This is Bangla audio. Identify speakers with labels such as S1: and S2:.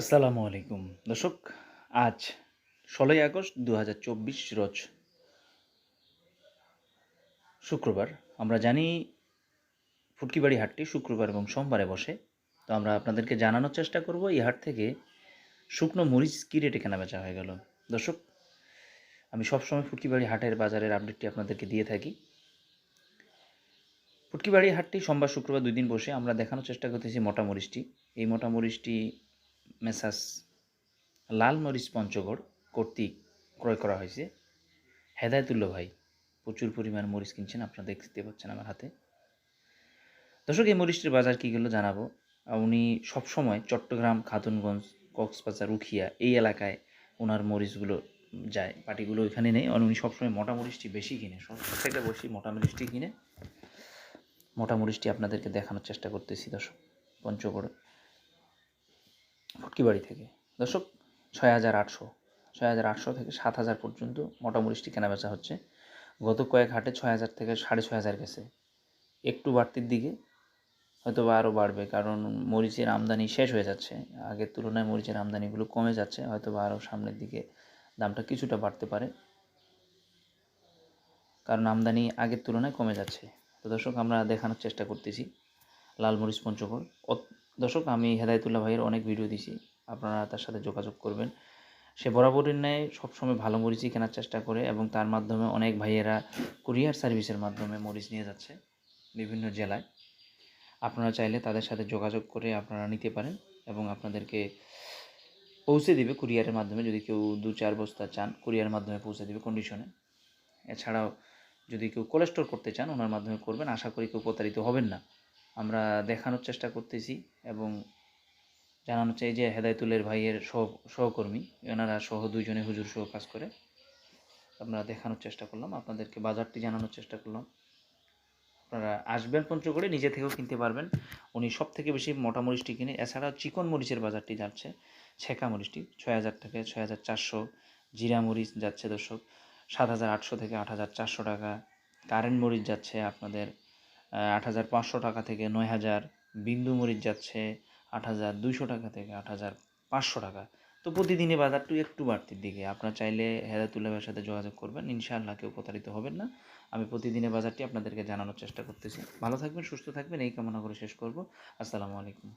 S1: আসসালামু আলাইকুম। দর্শক, আজ ষোলোই আগস্ট দু হাজার চব্বিশ রোজ শুক্রবার। আমরা জানি ফুটকিবাড়ি হাটটি শুক্রবার এবং সোমবারে বসে। তো আমরা আপনাদেরকে জানানোর চেষ্টা করব, এই হাট থেকে শুকনো মরিচ কী রেটে কেনা বেচা হয়ে গেল? দর্শক, আমি সবসময় ফুটকিবাড়ি হাটের বাজারের আপডেটটি আপনাদেরকে দিয়ে থাকি। ফুটকিবাড়ি হাটটি সোমবার শুক্রবার দুই দিন বসে আমরা দেখানোর চেষ্টা করতেছি মোটা মরিচটি। এই মোটা মরিচটি মেসাস লাল মরিচ পঞ্চগড় কর্তৃক ক্রয় করা হয়েছে। হেদায়তুল্লাহ ভাই, প্রচুর পরিমাণ মরিচ কিনছেন, আপনারা দেখতে পাচ্ছেন আমার হাতে। দর্শক, এই মরিচটির বাজার কী গেলো জানাব। উনি সবসময় চট্টগ্রাম, খাতুনগঞ্জ, কক্সবাজার উখিয়া এই এলাকায় ওনার মরিচগুলো যায়। পার্টিগুলো ওইখানে নেই। আর উনি সবসময় মোটা মরিচটি বেশি কিনে থেকে বেশি মোটা মরিচটি কিনে। মোটা মরিচটি আপনাদেরকে দেখানোর চেষ্টা করতেছি, দর্শক, পঞ্চগড়। ফুটকিবাড়ি থেকে। দর্শক, ছয় হাজার আটশো, ছয় হাজার আটশো থেকে সাত হাজার পর্যন্ত মোটামুটি কেনাবেচা হচ্ছে। গত কয়েক হাটে ছয় হাজার থেকে সাড়ে ছয় হাজার গেছে। একটু বাড়তির দিকে হয়তো বা আরও বাড়বে, কারণ মরিচের আমদানি শেষ হয়ে যাচ্ছে। আগের তুলনায় মরিচের আমদানিগুলো কমে যাচ্ছে হয়তো বা আরও সামনের দিকে দামটা কিছুটা বাড়তে পারে। কারণ আমদানি আগের তুলনায় কমে যাচ্ছে। তো দর্শক, আমরা দেখানোর চেষ্টা করতেছি। লাল মরিচ পঞ্চগড় দর্শক, আমি হেদায়তুল্লাহ ভাইয়ের অনেক ভিডিও দিছি। আপনারা তার সাথে যোগাযোগ করবেন। সে বরাবরের ন্যায় সবসময় ভালো মরিচই কেনার চেষ্টা করে এবং তার মাধ্যমে অনেক ভাইয়েরা কুরিয়ার সার্ভিসের মাধ্যমে মরিচ নিয়ে যাচ্ছে বিভিন্ন জেলায়। আপনারা চাইলে তাদের সাথে যোগাযোগ করে আপনারা নিতে পারেন এবং আপনাদেরকে পৌঁছে দিবে কুরিয়ারের মাধ্যমে। যদি কেউ দু চার বস্তা চান, কুরিয়ারের মাধ্যমে পৌঁছে দিবে কন্ডিশনে এছাড়াও যদি কেউ কোলেস্টোর করতে চান, ওনার মাধ্যমে করবেন। আশা করি কেউ প্রতারিত হবেন না। আমরা দেখানোর চেষ্টা করতেছি এবং জানানো চাই যে হেদায়তুলের ভাইয়ের সহ সহকর্মী, এনারা সহ দুইজনে হুজুর সহ কাজ করে। আমরা দেখানোর চেষ্টা করলাম, আপনাদেরকে বাজারটি জানানোর চেষ্টা করলাম। আপনারা আসবেন পঞ্চগড়ে, নিজে থেকেও কিনতে পারবেন। উনি সব থেকে বেশি মোটা মরিচটি কিনে এছাড়া চিকন মরিচের বাজারটি যাচ্ছে, ছেঁকা মরিচটি, ছয় হাজার থেকে ছয় হাজার চারশো জিরা মরিচ যাচ্ছে দর্শক, সাত হাজার আটশো থেকে আট হাজার চারশো টাকা। কারেন্ট মরিচ যাচ্ছে আপনাদের আট হাজার পাঁচশো টাকা থেকে নয় হাজার। বিন্দু মরিচ যাচ্ছে আট হাজার দুইশো টাকা থেকে আট হাজার পাঁচশো টাকা। তো প্রতিদিনই বাজারটু একটু বাড়তির দিকে। আপনারা চাইলে হেদায়তুল্লাহের সাথে যোগাযোগ করবেন। ইনশাআল্লাহ কেউ প্রতারিত হবেন না। আমি প্রতিদিনের বাজারটি আপনাদেরকে জানানোর চেষ্টা করতেছি। ভালো থাকবেন, সুস্থ থাকবেন। এই কামনা করে শেষ করব। আসসালামু আলাইকুম।